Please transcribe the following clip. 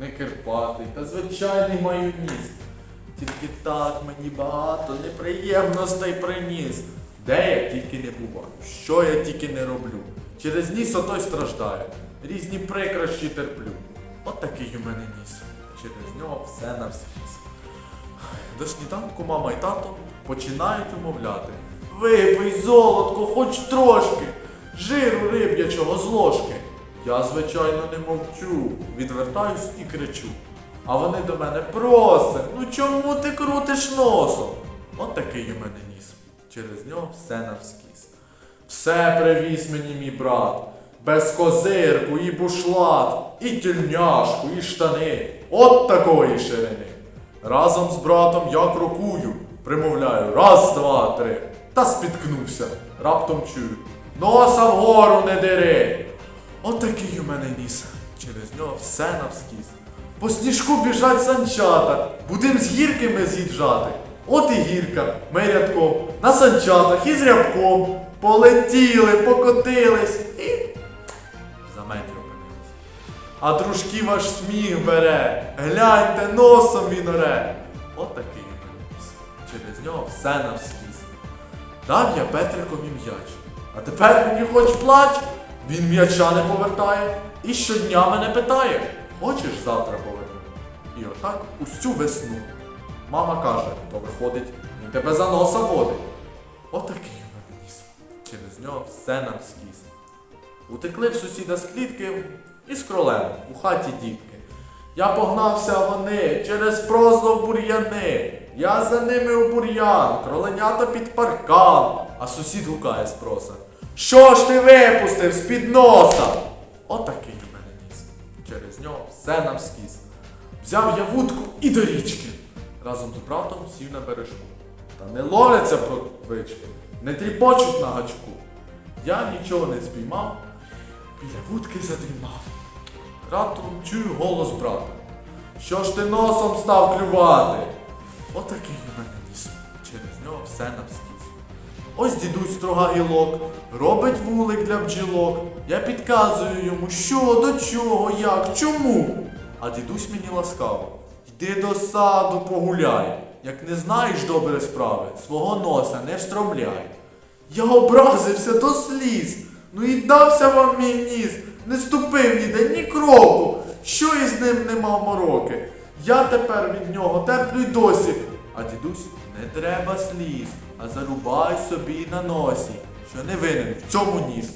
не кирпатий, та звичайний маю ніс. Тільки так мені багато неприємностей приніс. Де я тільки не буваю, що я тільки не роблю. Через ніс отой страждаю, різні прикрощі терплю. От такий у мене ніс. Через нього все на всхіз. До сніданку мама і тато починають умовляти. Випий, золотко, хоч трошки, жиру риб'ячого з ложки. Я, звичайно, не мовчу, відвертаюсь і кричу. А вони до мене просять, ну чому ти крутиш носом? От такий у мене ніс. Через нього все навскіз. Все привіз мені мій брат. Без козирку і бушлат, і тільняшку, і штани. От такої ширини. Разом з братом я крокую, примовляю раз, два, три. Та спіткнувся, раптом чую. Носа вгору не дири. От такий у мене ніс. Через нього все навскіз. По сніжку біжать санчата, будем з гірки ми з'їжджати. От і гірка, ми рядком, на санчатах і з рябком. Полетіли, покотились і за метр опинились. А дружків аж сміх бере, гляньте, носом він оре. От такий у мене ніс. Через нього все навскіз. Дав я Петрикові м'яч. А тепер мені хоч плач, він м'яча не повертає і щодня мене питає, хочеш завтра поверну? І отак усю весну. Мама каже, то виходить, він тебе за носа водить. Отакий у мене. Через нього все нам скіс. Утекли в сусіда з клітки і з кролем у хаті дітки. Я погнався вони через прозов бур'яни. Я за ними у бур'ян, кроленята під паркан, а сусід гукає з проса. Що ж ти випустив з-під носа? Отакий у мене ніс. Через нього все навскіз. Взяв я вудку і до річки. Разом з братом сів на бережку. Та не ловляться плотвички, не тріпочуть на гачку. Я нічого не спіймав, біля вудки задрімав. Раптом чую голос брата. Що ж ти носом став клювати? Отакий у мене ніс. Через нього все навскіз. Ось дідусь струга гілок, робить вулик для бджілок. Я підказую йому, що, до чого, як, чому. А дідусь мені ласкаво. Йди до саду погуляй. Як не знаєш добре справи, свого носа не встромляй. Я образився до сліз. Ну і дався вам мій ніс, не ступив ніде ні кроку. Що із ним не мав мороки? Я тепер від нього терплю й досі. А дідусь, не треба сліз, а зарубай собі на носі, що не винен в цьому ніс.